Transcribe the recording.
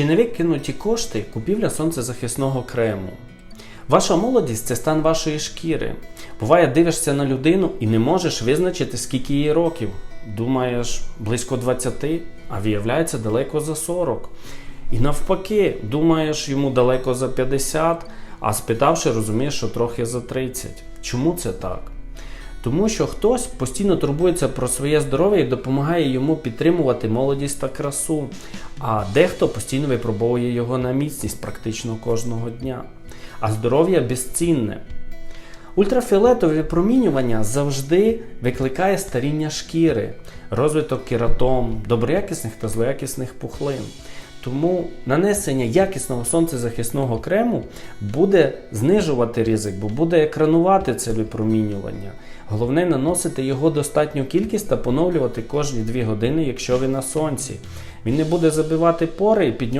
Чи не викинуті кошти купівля сонцезахисного крему? Ваша молодість це стан вашої шкіри. Буває, дивишся на людину і не можеш визначити, скільки їй років. Думаєш, близько 20, а виявляється далеко за 40. І навпаки, думаєш, йому далеко за 50, а спитавши, розумієш, що трохи за 30. Чому це так? Тому що хтось постійно турбується про своє здоров'я і допомагає йому підтримувати молодість та красу, а дехто постійно випробовує його на міцність практично кожного дня. А здоров'я безцінне. Ультрафіолетове випромінювання завжди викликає старіння шкіри, розвиток кератом, доброякісних та злоякісних пухлин. Тому нанесення якісного сонцезахисного крему буде знижувати ризик, бо буде екранувати це випромінювання. Головне наносити його достатню кількість та поновлювати кожні 2 години, якщо ви на сонці. Він не буде забивати пори і під нього